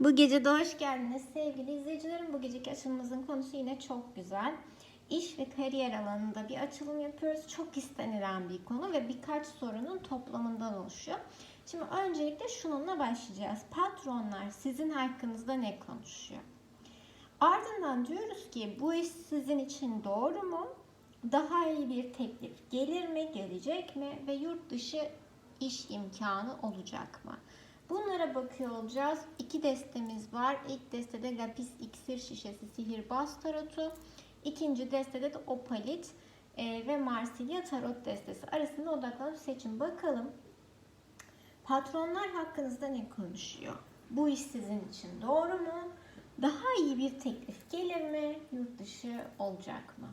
Bu gece de hoş geldiniz sevgili izleyicilerim. Bu geceki açılımımızın konusu yine çok güzel. İş ve kariyer alanında bir açılım yapıyoruz. Çok istenilen bir konu ve birkaç sorunun toplamından oluşuyor. Şimdi öncelikle şununla başlayacağız. Patronlar sizin hakkınızda ne konuşuyor? Ardından diyoruz ki bu iş sizin için doğru mu? Daha iyi bir teklif gelir mi, gelecek mi ve yurt dışı iş imkanı olacak mı? Bunlara bakıyor olacağız. İki destemiz var. İlk destede Lapis iksir şişesi sihirbaz tarotu. İkinci destede de Opalit e, ve Marsilya tarot destesi arasında odaklanıp seçin. Bakalım patronlar hakkınızda ne konuşuyor? Bu iş sizin için doğru mu? Daha iyi bir teklif gelir mi? Yurt dışı olacak mı?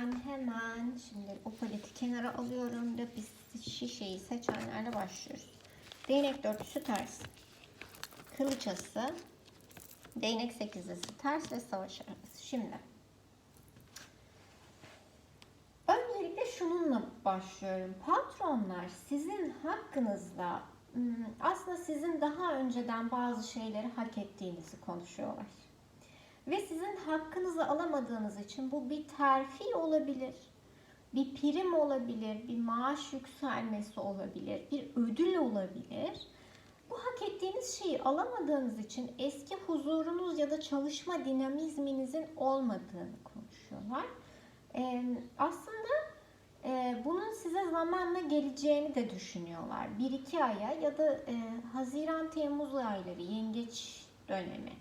Ben hemen şimdi o paleti kenara alıyorum ve biz şişeyi seçenlerle başlıyoruz. Değnek dörtlüsü ters. Kılıçası. Değnek sekizlisi ters ve savaş arabası. Şimdi. Öncelikle şununla başlıyorum. Patronlar sizin hakkınızda hmm, aslında sizin daha önceden bazı şeyleri hak ettiğinizi konuşuyorlar. Ve sizin hakkınızı alamadığınız için bu bir terfi olabilir, bir prim olabilir, bir maaş yükselmesi olabilir, bir ödül olabilir. Bu hak ettiğiniz şeyi alamadığınız için eski huzurunuz ya da çalışma dinamizminizin olmadığını konuşuyorlar. Ee, aslında e, bunun size zamanla geleceğini de düşünüyorlar. 1-2 aya ya da e, Haziran-Temmuz ayları, yengeç dönemi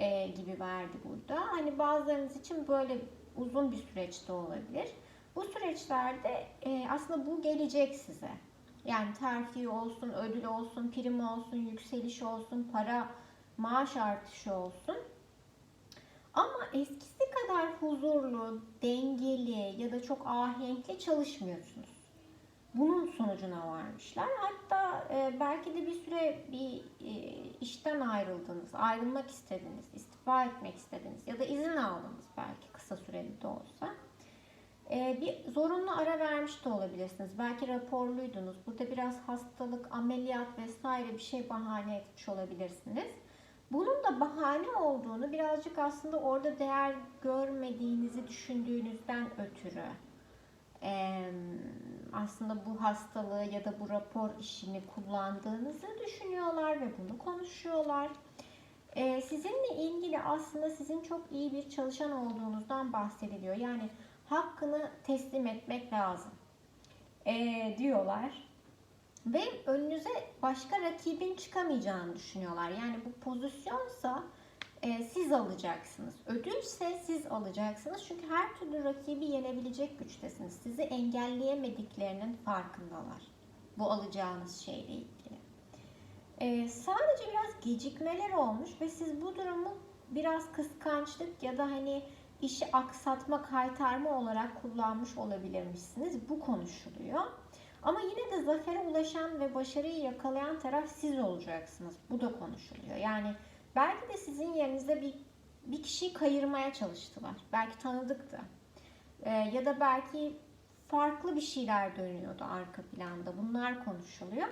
e, gibi verdi burada. Hani bazılarınız için böyle uzun bir süreçte olabilir. Bu süreçlerde e, aslında bu gelecek size. Yani terfi olsun, ödül olsun, prim olsun, yükseliş olsun, para, maaş artışı olsun. Ama eskisi kadar huzurlu, dengeli ya da çok ahenkli çalışmıyorsunuz. Bunun sonucuna varmışlar. Hatta e, belki de bir süre bir e, işten ayrıldınız, ayrılmak istediniz, istifa etmek istediniz ya da izin aldınız belki kısa süreli de olsa. E, bir zorunlu ara vermiş de olabilirsiniz. Belki raporluydunuz. Burada biraz hastalık, ameliyat vesaire bir şey bahane etmiş olabilirsiniz. Bunun da bahane olduğunu birazcık aslında orada değer görmediğinizi düşündüğünüzden ötürü aslında bu hastalığı ya da bu rapor işini kullandığınızı düşünüyorlar ve bunu konuşuyorlar. Sizinle ilgili aslında sizin çok iyi bir çalışan olduğunuzdan bahsediliyor. Yani hakkını teslim etmek lazım diyorlar. Ve önünüze başka rakibin çıkamayacağını düşünüyorlar. Yani bu pozisyonsa e, siz alacaksınız. Ödülse siz alacaksınız. Çünkü her türlü rakibi yenebilecek güçtesiniz. Sizi engelleyemediklerinin farkındalar. Bu alacağınız şeyle ilgili. E, sadece biraz gecikmeler olmuş ve siz bu durumu biraz kıskançlık ya da hani işi aksatma, kaytarma olarak kullanmış olabilirmişsiniz. Bu konuşuluyor. Ama yine de zafere ulaşan ve başarıyı yakalayan taraf siz olacaksınız. Bu da konuşuluyor. Yani belki de sizin yerinizde bir bir kişiyi kayırmaya çalıştılar. Belki tanıdıktı. Ee, ya da belki farklı bir şeyler dönüyordu arka planda. Bunlar konuşuluyor.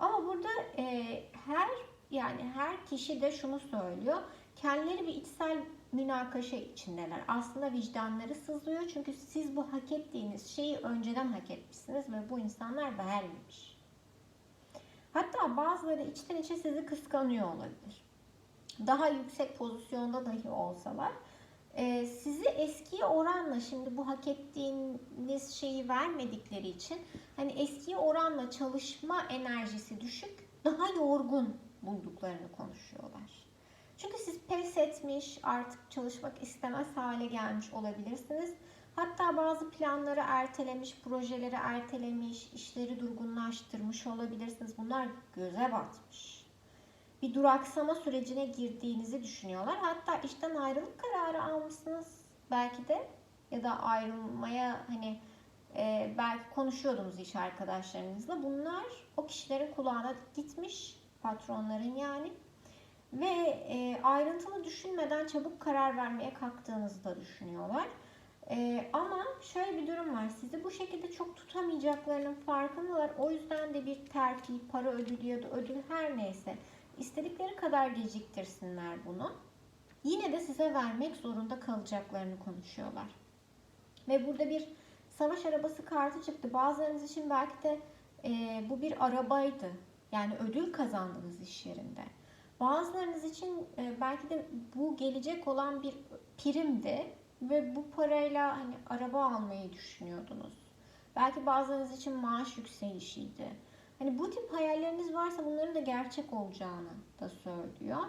Ama burada e, her yani her kişi de şunu söylüyor. Kendileri bir içsel münakaşa içindeler. Aslında vicdanları sızlıyor çünkü siz bu hak ettiğiniz şeyi önceden hak etmişsiniz ve bu insanlar vermemiş. Hatta bazıları içten içe sizi kıskanıyor olabilir. Daha yüksek pozisyonda dahi olsalar e, sizi eskiye oranla şimdi bu hak ettiğiniz şeyi vermedikleri için hani eskiye oranla çalışma enerjisi düşük daha yorgun bulduklarını konuşuyorlar. Çünkü siz pes etmiş, artık çalışmak istemez hale gelmiş olabilirsiniz. Hatta bazı planları ertelemiş, projeleri ertelemiş, işleri durgunlaştırmış olabilirsiniz. Bunlar göze batmış. Bir duraksama sürecine girdiğinizi düşünüyorlar. Hatta işten ayrılık kararı almışsınız belki de ya da ayrılmaya hani e, belki konuşuyordunuz iş arkadaşlarınızla. Bunlar o kişilerin kulağına gitmiş, patronların yani. Ve e, ayrıntılı düşünmeden çabuk karar vermeye kalktığınızı da düşünüyorlar. E, ama şöyle bir durum var. Sizi bu şekilde çok tutamayacaklarının farkındalar. O yüzden de bir terfi, para ödülü ya da ödül her neyse istedikleri kadar geciktirsinler bunu. Yine de size vermek zorunda kalacaklarını konuşuyorlar. Ve burada bir savaş arabası kartı çıktı. Bazılarınız için belki de e, bu bir arabaydı. Yani ödül kazandınız iş yerinde. Bazılarınız için e, belki de bu gelecek olan bir primdi ve bu parayla hani araba almayı düşünüyordunuz. Belki bazılarınız için maaş yükselişiydi. Hani bu tip hayalleriniz varsa bunların da gerçek olacağını da söylüyor.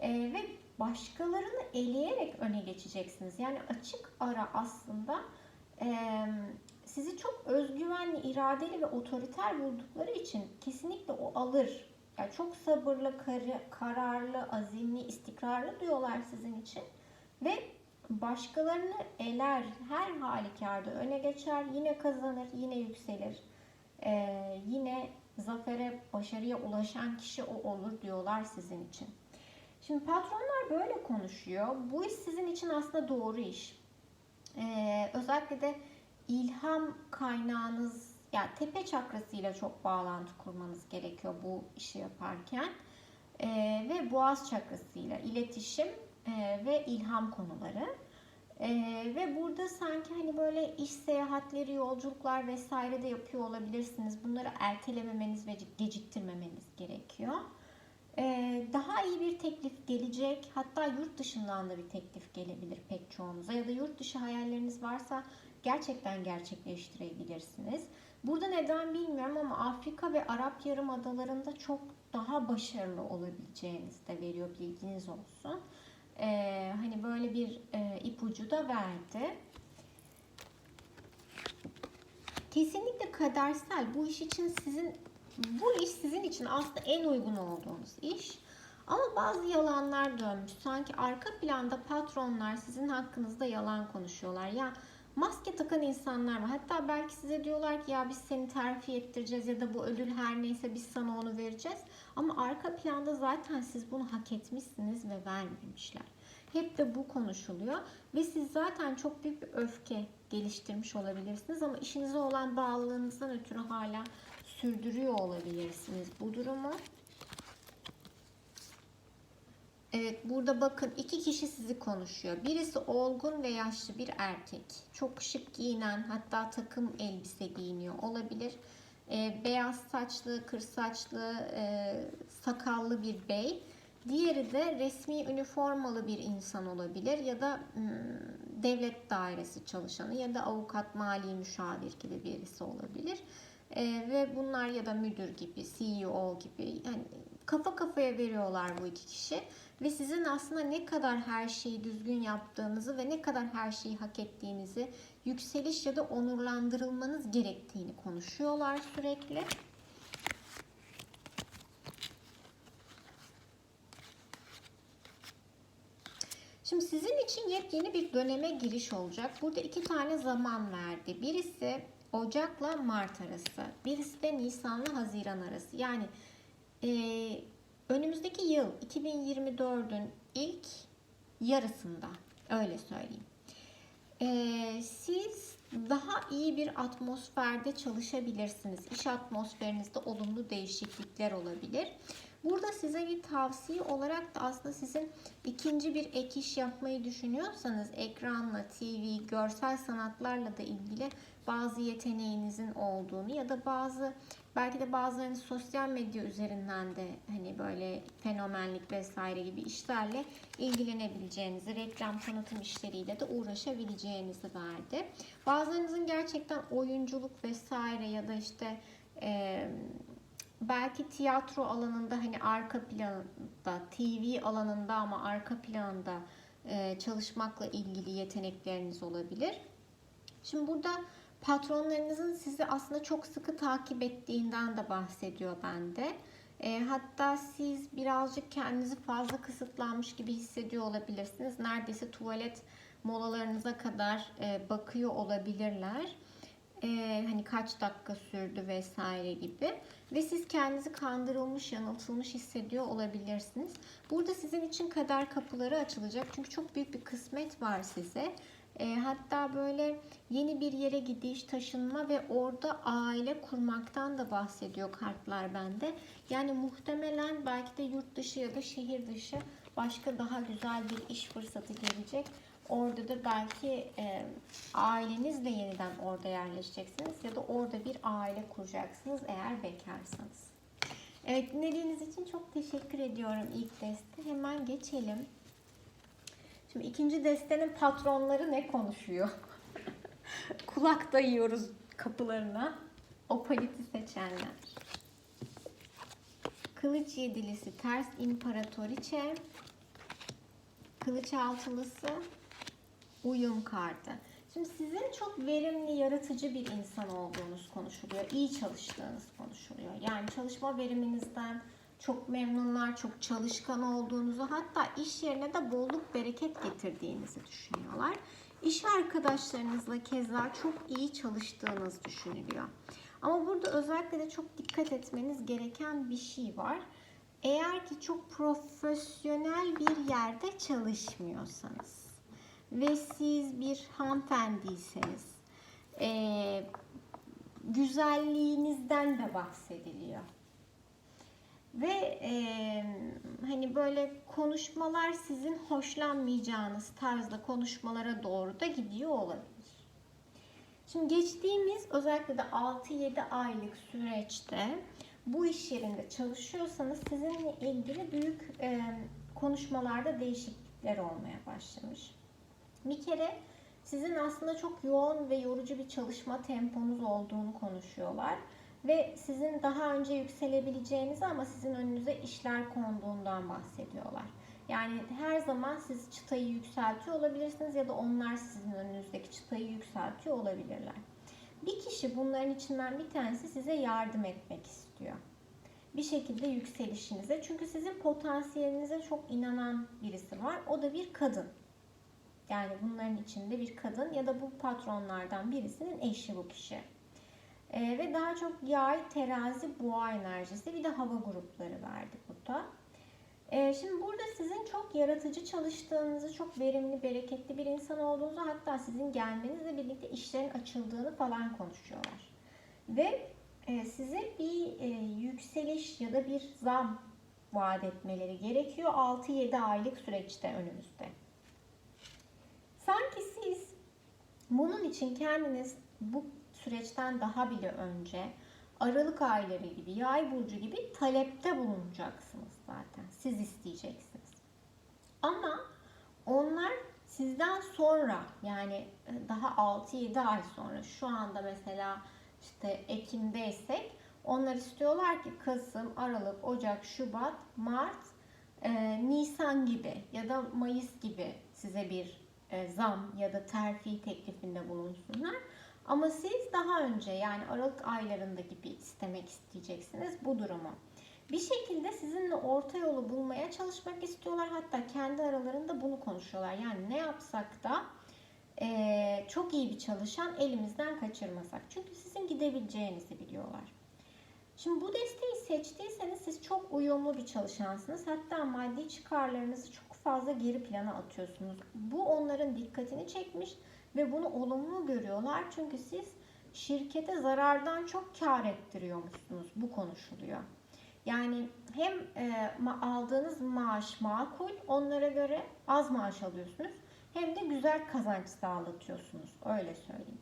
E, ve başkalarını eleyerek öne geçeceksiniz. Yani açık ara aslında e, sizi çok özgüvenli, iradeli ve otoriter buldukları için kesinlikle o alır. Yani çok sabırlı, kar- kararlı, azimli, istikrarlı diyorlar sizin için. Ve başkalarını eler, her halükarda öne geçer, yine kazanır, yine yükselir. Ee, yine zafere, başarıya ulaşan kişi o olur diyorlar sizin için. Şimdi patronlar böyle konuşuyor. Bu iş sizin için aslında doğru iş. Ee, özellikle de ilham kaynağınız yani tepe çakrasıyla çok bağlantı kurmanız gerekiyor bu işi yaparken. Ee, ve boğaz çakrasıyla iletişim e, ve ilham konuları. Ee, ve burada sanki hani böyle iş seyahatleri, yolculuklar vesaire de yapıyor olabilirsiniz. Bunları ertelememeniz ve geciktirmemeniz gerekiyor. Ee, daha iyi bir teklif gelecek. Hatta yurt dışından da bir teklif gelebilir pek çoğunuza. Ya da yurt dışı hayalleriniz varsa gerçekten gerçekleştirebilirsiniz. Burada neden bilmiyorum ama Afrika ve Arap Yarımada'larında çok daha başarılı olabileceğinizi de veriyor bilginiz olsun. Ee, hani böyle bir e, ipucu da verdi. Kesinlikle kadersel. Bu iş için sizin bu iş sizin için aslında en uygun olduğunuz iş. Ama bazı yalanlar dönmüş. Sanki arka planda patronlar sizin hakkınızda yalan konuşuyorlar. Ya maske takan insanlar var. Hatta belki size diyorlar ki ya biz seni terfi ettireceğiz ya da bu ödül her neyse biz sana onu vereceğiz. Ama arka planda zaten siz bunu hak etmişsiniz ve vermemişler. Hep de bu konuşuluyor ve siz zaten çok büyük bir öfke geliştirmiş olabilirsiniz ama işinize olan bağlılığınızdan ötürü hala sürdürüyor olabilirsiniz bu durumu. Evet burada bakın iki kişi sizi konuşuyor. Birisi olgun ve yaşlı bir erkek. Çok şık giyinen hatta takım elbise giyiniyor olabilir. E, beyaz saçlı, kır saçlı, e, sakallı bir bey. Diğeri de resmi üniformalı bir insan olabilir ya da hmm, devlet dairesi çalışanı ya da avukat, mali müşavir gibi birisi olabilir. E, ve bunlar ya da müdür gibi, CEO gibi yani kafa kafaya veriyorlar bu iki kişi ve sizin aslında ne kadar her şeyi düzgün yaptığınızı ve ne kadar her şeyi hak ettiğinizi, yükseliş ya da onurlandırılmanız gerektiğini konuşuyorlar sürekli. Şimdi sizin için yepyeni bir döneme giriş olacak. Burada iki tane zaman verdi. Birisi Ocak'la Mart arası. Birisi de Nisan'la Haziran arası. Yani e, önümüzdeki yıl 2024'ün ilk yarısında öyle söyleyeyim. E, siz daha iyi bir atmosferde çalışabilirsiniz. İş atmosferinizde olumlu değişiklikler olabilir. Burada size bir tavsiye olarak da aslında sizin ikinci bir ek iş yapmayı düşünüyorsanız ekranla, TV, görsel sanatlarla da ilgili bazı yeteneğinizin olduğunu ya da bazı belki de bazılarınız sosyal medya üzerinden de hani böyle fenomenlik vesaire gibi işlerle ilgilenebileceğinizi, reklam tanıtım işleriyle de uğraşabileceğinizi verdi. Bazılarınızın gerçekten oyunculuk vesaire ya da işte e, belki tiyatro alanında hani arka planında, TV alanında ama arka planda e, çalışmakla ilgili yetenekleriniz olabilir. Şimdi burada patronlarınızın sizi aslında çok sıkı takip ettiğinden de bahsediyor bende. E, hatta siz birazcık kendinizi fazla kısıtlanmış gibi hissediyor olabilirsiniz. Neredeyse tuvalet molalarınıza kadar e, bakıyor olabilirler. E, hani kaç dakika sürdü vesaire gibi. Ve siz kendinizi kandırılmış, yanıltılmış hissediyor olabilirsiniz. Burada sizin için kader kapıları açılacak. Çünkü çok büyük bir kısmet var size. E, hatta böyle yeni bir yere gidiş, taşınma ve orada aile kurmaktan da bahsediyor kartlar bende. Yani muhtemelen belki de yurt dışı ya da şehir dışı başka daha güzel bir iş fırsatı gelecek. Orada da belki e, ailenizle yeniden orada yerleşeceksiniz ya da orada bir aile kuracaksınız eğer bekarsanız. Evet dinlediğiniz için çok teşekkür ediyorum ilk deste. Hemen geçelim. Şimdi ikinci destenin patronları ne konuşuyor? Kulak dayıyoruz kapılarına. Opaliti seçenler. Kılıç yedilisi ters imparatoriçe. Kılıç altılısı uyum kartı. Şimdi sizin çok verimli, yaratıcı bir insan olduğunuz konuşuluyor. İyi çalıştığınız konuşuluyor. Yani çalışma veriminizden çok memnunlar, çok çalışkan olduğunuzu hatta iş yerine de bolluk bereket getirdiğinizi düşünüyorlar. İş arkadaşlarınızla keza çok iyi çalıştığınız düşünülüyor. Ama burada özellikle de çok dikkat etmeniz gereken bir şey var. Eğer ki çok profesyonel bir yerde çalışmıyorsanız ve siz bir hanımefendiyseniz e, güzelliğinizden de bahsediliyor. Ve e, hani böyle konuşmalar sizin hoşlanmayacağınız tarzda konuşmalara doğru da gidiyor olabilir. Şimdi geçtiğimiz özellikle de 6-7 aylık süreçte bu iş yerinde çalışıyorsanız sizinle ilgili büyük e, konuşmalarda değişiklikler olmaya başlamış. Bir kere sizin aslında çok yoğun ve yorucu bir çalışma temponuz olduğunu konuşuyorlar. Ve sizin daha önce yükselebileceğinizi ama sizin önünüze işler konduğundan bahsediyorlar. Yani her zaman siz çıtayı yükseltiyor olabilirsiniz ya da onlar sizin önünüzdeki çıtayı yükseltiyor olabilirler. Bir kişi bunların içinden bir tanesi size yardım etmek istiyor. Bir şekilde yükselişinize. Çünkü sizin potansiyelinize çok inanan birisi var. O da bir kadın. Yani bunların içinde bir kadın ya da bu patronlardan birisinin eşi bu kişi. Ee, ve daha çok yay, terazi, boğa enerjisi bir de hava grupları verdi burada. Ee, şimdi burada sizin çok yaratıcı çalıştığınızı, çok verimli, bereketli bir insan olduğunuzu hatta sizin gelmenizle birlikte işlerin açıldığını falan konuşuyorlar. Ve e, size bir e, yükseliş ya da bir zam vaat etmeleri gerekiyor 6-7 aylık süreçte önümüzde. Sanki siz bunun için kendiniz bu süreçten daha bile önce Aralık ayları gibi, yay burcu gibi talepte bulunacaksınız zaten. Siz isteyeceksiniz. Ama onlar sizden sonra yani e, daha 6-7 ay sonra şu anda mesela işte Ekim'deysek onlar istiyorlar ki Kasım, Aralık, Ocak, Şubat, Mart, e, Nisan gibi ya da Mayıs gibi size bir e, zam ya da terfi teklifinde bulunsunlar. Ama siz daha önce yani Aralık aylarında gibi istemek isteyeceksiniz bu durumu. Bir şekilde sizinle orta yolu bulmaya çalışmak istiyorlar. Hatta kendi aralarında bunu konuşuyorlar. Yani ne yapsak da e, çok iyi bir çalışan elimizden kaçırmasak. Çünkü sizin gidebileceğinizi biliyorlar. Şimdi bu desteği seçtiyseniz siz çok uyumlu bir çalışansınız. Hatta maddi çıkarlarınızı çok fazla geri plana atıyorsunuz. Bu onların dikkatini çekmiş ve bunu olumlu görüyorlar. Çünkü siz şirkete zarardan çok kar ettiriyormuşsunuz. Bu konuşuluyor. Yani hem e, aldığınız maaş makul, onlara göre az maaş alıyorsunuz. Hem de güzel kazanç sağlatıyorsunuz. Öyle söyleyeyim.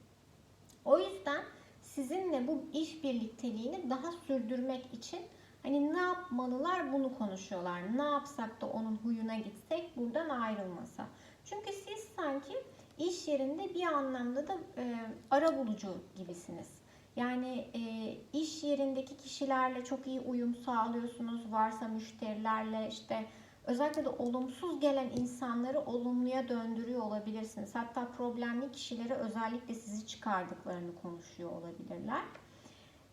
O yüzden sizinle bu iş birlikteliğini daha sürdürmek için hani ne yapmalılar bunu konuşuyorlar. Ne yapsak da onun huyuna gitsek buradan ayrılmasa. Çünkü siz sanki iş yerinde bir anlamda da e, ara bulucu gibisiniz. Yani e, iş yerindeki kişilerle çok iyi uyum sağlıyorsunuz. Varsa müşterilerle işte Özellikle de olumsuz gelen insanları olumluya döndürüyor olabilirsiniz. Hatta problemli kişilere özellikle sizi çıkardıklarını konuşuyor olabilirler.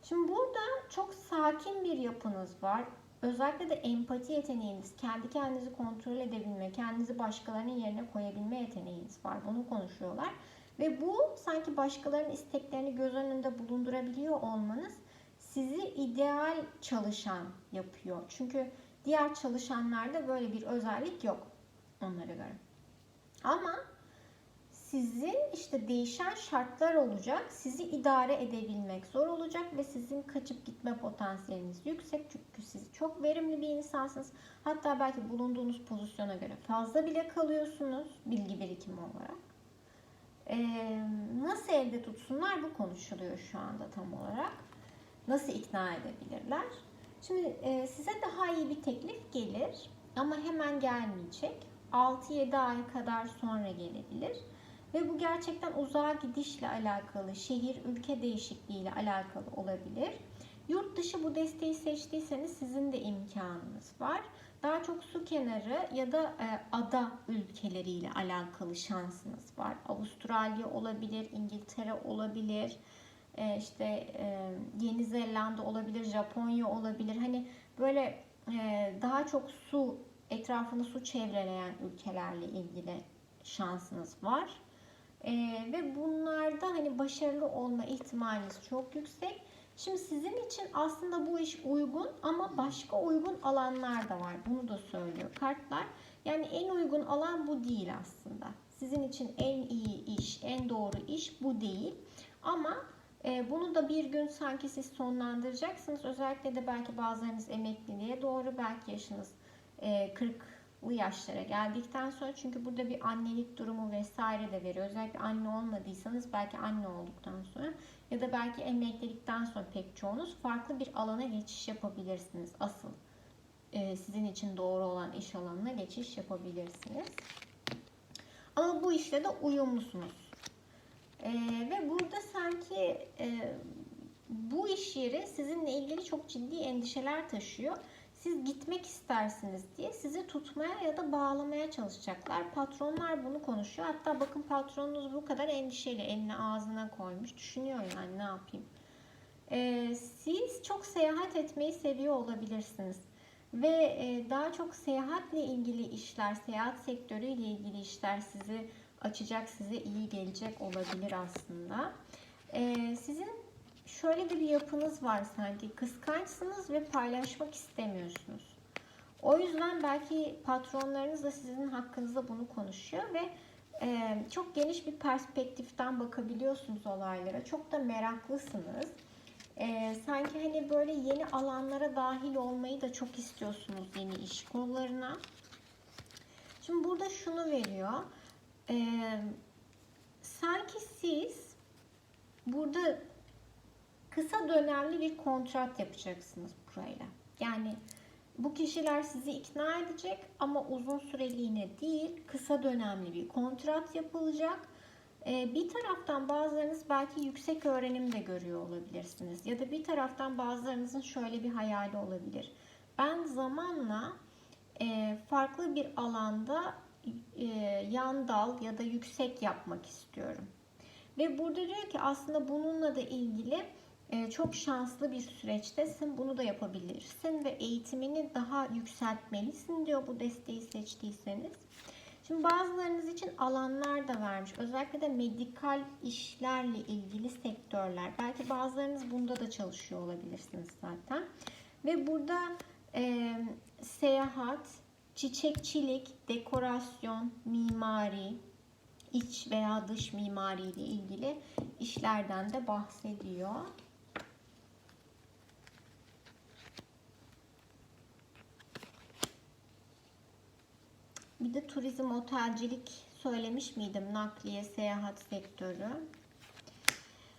Şimdi burada çok sakin bir yapınız var. Özellikle de empati yeteneğiniz, kendi kendinizi kontrol edebilme, kendinizi başkalarının yerine koyabilme yeteneğiniz var. Bunu konuşuyorlar. Ve bu sanki başkalarının isteklerini göz önünde bulundurabiliyor olmanız sizi ideal çalışan yapıyor. Çünkü diğer çalışanlarda böyle bir özellik yok onlara göre. Ama sizin işte değişen şartlar olacak. Sizi idare edebilmek zor olacak ve sizin kaçıp gitme potansiyeliniz yüksek. Çünkü siz çok verimli bir insansınız. Hatta belki bulunduğunuz pozisyona göre fazla bile kalıyorsunuz bilgi birikimi olarak. Ee, nasıl elde tutsunlar bu konuşuluyor şu anda tam olarak. Nasıl ikna edebilirler? Şimdi e, size daha iyi bir teklif gelir ama hemen gelmeyecek. 6-7 ay kadar sonra gelebilir. Ve bu gerçekten uzağa gidişle alakalı, şehir, ülke değişikliğiyle alakalı olabilir. Yurt dışı bu desteği seçtiyseniz sizin de imkanınız var. Daha çok su kenarı ya da e, ada ülkeleriyle alakalı şansınız var. Avustralya olabilir, İngiltere olabilir, e, işte e, Yeni Zelanda olabilir, Japonya olabilir. Hani böyle daha çok su etrafını su çevreleyen ülkelerle ilgili şansınız var. E, ve bunlarda hani başarılı olma ihtimaliniz çok yüksek. Şimdi sizin için aslında bu iş uygun ama başka uygun alanlar da var. Bunu da söylüyor kartlar. Yani en uygun alan bu değil aslında. Sizin için en iyi iş, en doğru iş bu değil. Ama e, bunu da bir gün sanki siz sonlandıracaksınız. Özellikle de belki bazılarınız emekliliğe doğru, belki yaşınız e, 40'lı yaşlara geldikten sonra çünkü burada bir annelik durumu vesaire de veriyor. Özellikle anne olmadıysanız belki anne olduktan sonra ya da belki emeklilikten sonra pek çoğunuz farklı bir alana geçiş yapabilirsiniz. Asıl e, sizin için doğru olan iş alanına geçiş yapabilirsiniz. Ama bu işle de uyumlusunuz. E, ve burada sanki e, bu iş yeri sizinle ilgili çok ciddi endişeler taşıyor. Siz gitmek istersiniz diye sizi tutmaya ya da bağlamaya çalışacaklar. Patronlar bunu konuşuyor. Hatta bakın patronunuz bu kadar endişeli. Elini ağzına koymuş. Düşünüyor yani ne yapayım. Ee, siz çok seyahat etmeyi seviyor olabilirsiniz. Ve e, daha çok seyahatle ilgili işler, seyahat sektörüyle ilgili işler sizi açacak, size iyi gelecek olabilir aslında. Ee, sizin şöyle bir yapınız var sanki. Kıskançsınız ve paylaşmak istemiyorsunuz. O yüzden belki patronlarınız da sizin hakkınızda bunu konuşuyor ve e, çok geniş bir perspektiften bakabiliyorsunuz olaylara. Çok da meraklısınız. E, sanki hani böyle yeni alanlara dahil olmayı da çok istiyorsunuz yeni iş kollarına. Şimdi burada şunu veriyor. E, sanki siz burada kısa dönemli bir kontrat yapacaksınız burayla. Yani bu kişiler sizi ikna edecek ama uzun süreliğine değil, kısa dönemli bir kontrat yapılacak. Ee, bir taraftan bazılarınız belki yüksek öğrenim de görüyor olabilirsiniz. Ya da bir taraftan bazılarınızın şöyle bir hayali olabilir. Ben zamanla e, farklı bir alanda e, yan dal ya da yüksek yapmak istiyorum. Ve burada diyor ki aslında bununla da ilgili çok şanslı bir süreçtesin. Bunu da yapabilirsin ve eğitimini daha yükseltmelisin diyor bu desteği seçtiyseniz. Şimdi bazılarınız için alanlar da vermiş. Özellikle de medikal işlerle ilgili sektörler. Belki bazılarınız bunda da çalışıyor olabilirsiniz zaten. Ve burada e, seyahat, çiçekçilik, dekorasyon, mimari, iç veya dış mimari ile ilgili işlerden de bahsediyor. Bir de turizm, otelcilik söylemiş miydim? Nakliye, seyahat sektörü.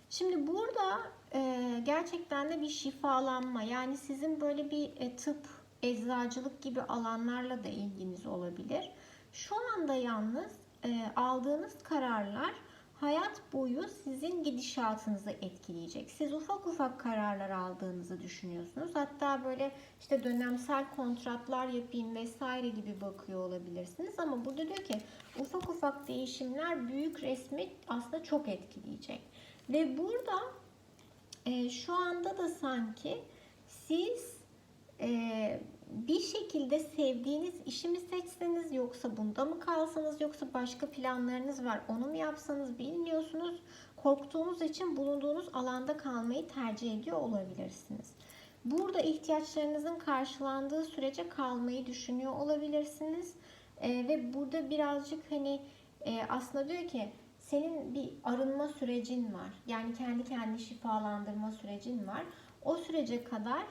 Şimdi burada e, gerçekten de bir şifalanma yani sizin böyle bir e, tıp, eczacılık gibi alanlarla da ilginiz olabilir. Şu anda yalnız e, aldığınız kararlar hayat boyu sizin gidişatınızı etkileyecek. Siz ufak ufak kararlar aldığınızı düşünüyorsunuz. Hatta böyle işte dönemsel kontratlar yapayım vesaire gibi bakıyor olabilirsiniz. Ama burada diyor ki ufak ufak değişimler büyük resmi aslında çok etkileyecek. Ve burada e, şu anda da sanki siz e, bir şekilde sevdiğiniz işi mi seçseniz yoksa bunda mı kalsanız yoksa başka planlarınız var onu mu yapsanız bilmiyorsunuz. Korktuğunuz için bulunduğunuz alanda kalmayı tercih ediyor olabilirsiniz. Burada ihtiyaçlarınızın karşılandığı sürece kalmayı düşünüyor olabilirsiniz. E, ve burada birazcık hani e, aslında diyor ki senin bir arınma sürecin var. Yani kendi kendini şifalandırma sürecin var. O sürece kadar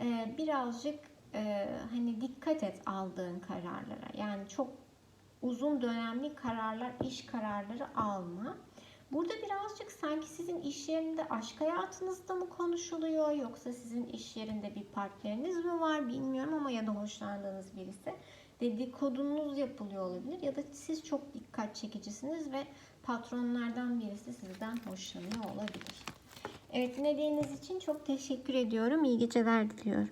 e, birazcık e, hani dikkat et aldığın kararlara. Yani çok uzun dönemli kararlar, iş kararları alma. Burada birazcık sanki sizin iş yerinde aşk hayatınızda mı konuşuluyor yoksa sizin iş yerinde bir partneriniz mi var bilmiyorum ama ya da hoşlandığınız birisi dedikodunuz yapılıyor olabilir ya da siz çok dikkat çekicisiniz ve patronlardan birisi sizden hoşlanıyor olabilir. Evet dinlediğiniz için çok teşekkür ediyorum. İyi geceler diliyorum.